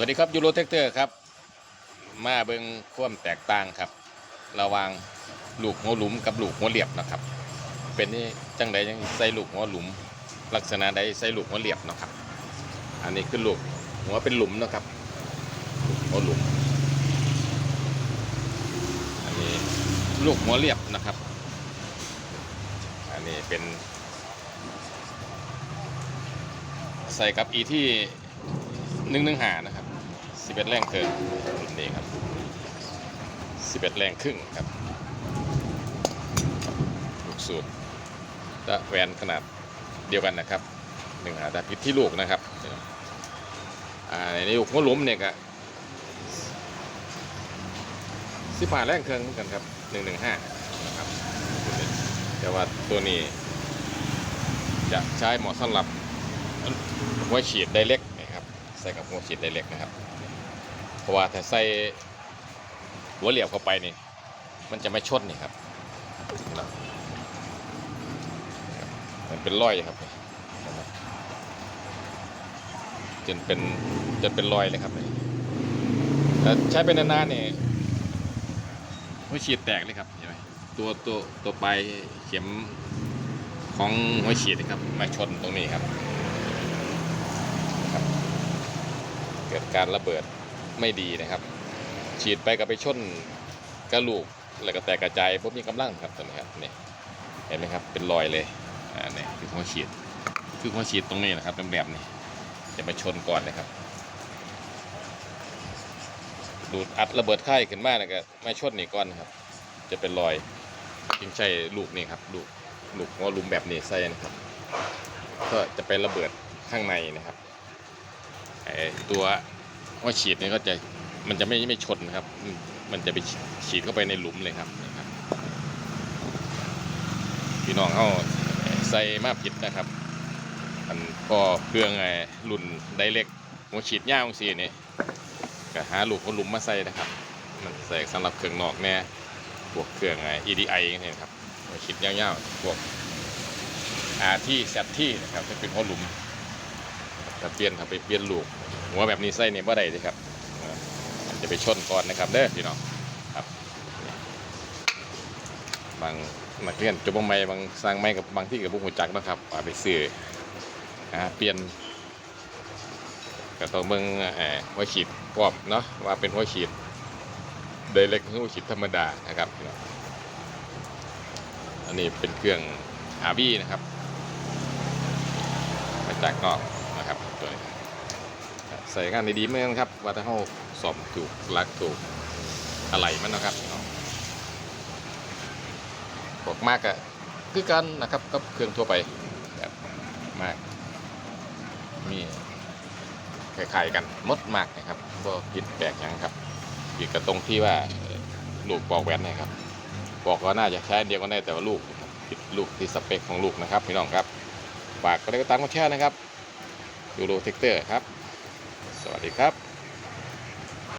วัสดีครับยูโรเทคเตอร์ครับ มาเบิงความแตกต่างครับ ระว่างลูกหัวหลุมกับลูกหัวเหลียบนะครับ เป็นนี่จังใดยังใส่ลูกหัวหลุม ลักษณะใดใส่ลูกหัวเหลียบนะครับ อันนี้คือลูกหัวเป็นหลุมนะครับหัวหลุม อันนี้ลูกหัวเหลียบนะครับ อันนี้เป็นใส่กับอีที่หนึ่งหนึ่งหานะครับ สิบเอ็ดแรงเกินนนี้ครับสิบเอ็ดแรงครึ่งครับลูกสูบและแหวนขนาดเดียวกันนะครับหนึ่งหาต่พิษที่ลูกนะครับอ่าในลูกหัวหลุมเนี่ยก็สิบห้าแรงเครื่องเหมือนกันครับหนึ่งหนึ่งห้านะครับแต่ว่าตัวนี้จะใช้เหมาะสำหรับหัวฉีดไดเล็กนะครับใส่กับหัวฉีดไดเล็กนะครับ ราะว่าถ้าใส่หัวเหลี่ยมเข้าไปนี่ มันจะไม่ชนนี่ครับมันเป็นรอยครับจนเป็นจนเป็นรอยเลยครับแต่ใช้ไปนานๆนี่หัวฉีดแตกเลยครับเห็นไหมตัวตัวตัวปลายเข็มของหัวฉีดนะครับมาชนตรงนี้ครับ เกิดการระเบิด ไม่ดีนะครับ ฉีดไปกับไปชนกระลูกแล้วก็แตกกระจายพวกมีกำลังครับตัวนี้ครับนี่เห็นไหมครับเป็นรอยเลยอ่านี่คือหัวฉีด คือหัวฉีดตรงนี้นะครับเป็นแบบนี้จะมาชนก่อนเลยครับ ดูดอัดระเบิดไข่ขึ้นมาแล้วก็มาชนนี่ก่อนนะครับ จะเป็นรอยจึงใช้ลูกนี่ครับลูกลูกหัวลุมแบบนี้ใส่นะครับ ก็จะไประเบิดข้างในนะครับไอตัว หัวฉีดนี่ก็จะมันจะไม่ไม่ชนนะครับ มันจะไปฉีดเข้าไปในหลุมเลยครับนะครับพี่น้องเขาใส่มาผิดนะครับ อันพอเครื่องไอ้รุ่นไดเล็กหัวฉีดย่างสีนี่ก็หาลูกหัวหลุมมาใส่นะครับ มันใส่สำหรับเครื่องนอกแน่พวกเครื่องไอ้ EDI นี่นะครับหัวฉีดย่าๆพวกอาที่แซที่นะครับจะเป็นหัวหลุม ถ้าเปลี่ยนถ้าไปเปลี่ยนลูกหัวแบบนี้ใส่เนี่ยบ่ได้เลยครับออมันจะไปชนก่อนนะครับเด้อพี่น้องครับบางนักเรียนจบใหม่บางสร้างใหม่กับบางที่กับบุกหัวจักนะครับเอาไปซื้อนะเปลี่ยนก็ต้องเบิ่งหัวฉีดพร้อมเนาะว่าเป็นหัวฉีดไดเล็กหัวฉีดธรรมดานะครับพี่น้องอันนี้เป็นเครื่องอาบีนะครับ มาจากนอก ตัวนี้ใส่งานดีๆเมือนกันครับว่าถ้าเขาสอบถูกลักถูกอะไรมันนะครับบอกมากอะคือกันนะครับกับเครื่องทั่วไปแบบมากมีคล้ายๆกันมดมากนะครับก็ผิดแปลกหยังครับอีกกระตรงที่ว่าลูกบอกแหวนนะครับ บอกว่าน่าจะใช้เดียวกันได้แต่ว่าลูกผิดลูกที่สเปคของลูกนะครับพี่น้องครับฝากก็ได้ก็ตามกันแช่นะครับ ยูโรเทคเตอร์ครับ สวัสดีครับ